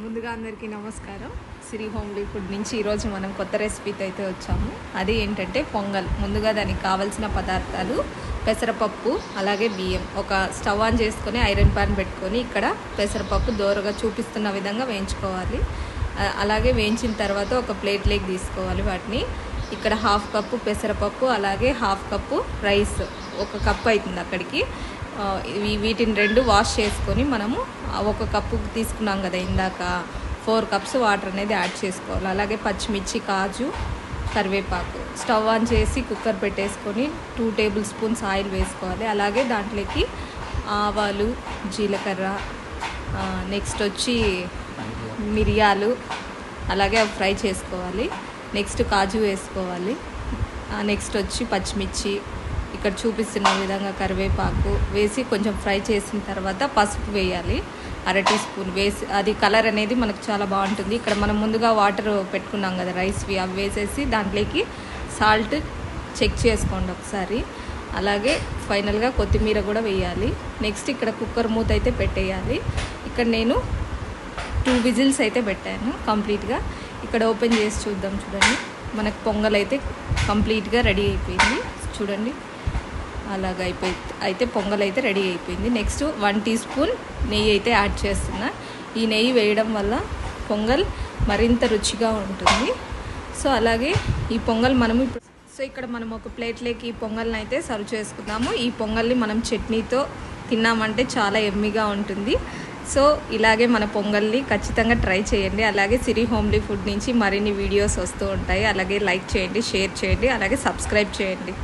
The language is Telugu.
ముందుగా అందరికీ నమస్కారం. సిరి హోమ్లీ ఫుడ్ నుంచి ఈరోజు మనం కొత్త రెసిపీతో అయితే వచ్చాము. అది ఏంటంటే పొంగల్. ముందుగా దానికి కావాల్సిన పదార్థాలు పెసరపప్పు అలాగే బియ్యం. ఒక స్టవ్ ఆన్ చేసుకొని ఐరన్ పాన్ పెట్టుకొని ఇక్కడ పెసరపప్పు దోరగా చూపిస్తున్న విధంగా వేయించుకోవాలి. అలాగే వేయించిన తర్వాత ఒక ప్లేట్లోకి తీసుకోవాలి వాటిని. ఇక్కడ హాఫ్ కప్పు పెసరపప్పు అలాగే హాఫ్ కప్పు రైస్. ఒక కప్పు అవుతుంది అక్కడికి. వీటిని రెండు వాష్ చేసుకొని మనము ఒక కప్పు తీసుకున్నాం కదా ఇందాక. ఫోర్ కప్స్ వాటర్ అనేది యాడ్ చేసుకోవాలి. అలాగే పచ్చిమిర్చి కాజు కరివేపాకు. స్టవ్ ఆన్ చేసి కుక్కర్ పెట్టేసుకొని టూ టేబుల్ స్పూన్స్ ఆయిల్ వేసుకోవాలి. అలాగే దాంట్లోకి ఆవాలు జీలకర్ర నెక్స్ట్ వచ్చి మిరియాలు అలాగే అవి ఫ్రై చేసుకోవాలి. నెక్స్ట్ కాజు వేసుకోవాలి. నెక్స్ట్ వచ్చి పచ్చిమిర్చి ఇక్కడ చూపిస్తున్న విధంగా కరివేపాకు వేసి కొంచెం ఫ్రై చేసిన తర్వాత పసుపు వేయాలి. అర టీ స్పూన్ వేసి అది కలర్ అనేది మనకు చాలా బాగుంటుంది. ఇక్కడ మనం ముందుగా వాటర్ పెట్టుకున్నాం కదా రైస్వి అవి వేసేసి దాంట్లోకి సాల్ట్ చెక్ చేసుకోండి ఒకసారి. అలాగే ఫైనల్గా కొత్తిమీర కూడా వేయాలి. నెక్స్ట్ ఇక్కడ కుక్కర్ మూత అయితే పెట్టేయాలి. ఇక్కడ నేను టూ విజిల్స్ అయితే పెట్టాను కంప్లీట్గా. ఇక్కడ ఓపెన్ చేసి చూద్దాం చూడండి. మనకు పొంగల్ అయితే కంప్లీట్గా రెడీ అయిపోయింది. చూడండి. అలాగ అయిపోయి అయితే పొంగల్ అయితే రెడీ అయిపోయింది. నెక్స్ట్ వన్ టీ స్పూన్ నెయ్యి అయితే యాడ్ చేస్తున్నా. ఈ నెయ్యి వేయడం వల్ల పొంగల్ మరింత రుచిగా ఉంటుంది. సో అలాగే ఈ పొంగల్ మనము ఇప్పుడు సో ఇక్కడ మనం ఒక ప్లేట్లోకి ఈ పొంగల్ని అయితే సర్వ్ చేసుకుందాము. ఈ పొంగల్ని మనం చట్నీతో తిన్నామంటే చాలా ఎమ్మిగా ఉంటుంది. సో ఇలాగే మన పొంగల్ని ఖచ్చితంగా ట్రై చేయండి. అలాగే సిరి హోమ్లీ ఫుడ్ నుంచి మరిన్ని వీడియోస్ వస్తూ ఉంటాయి. అలాగే లైక్ చేయండి షేర్ చేయండి అలాగే సబ్స్క్రైబ్ చేయండి.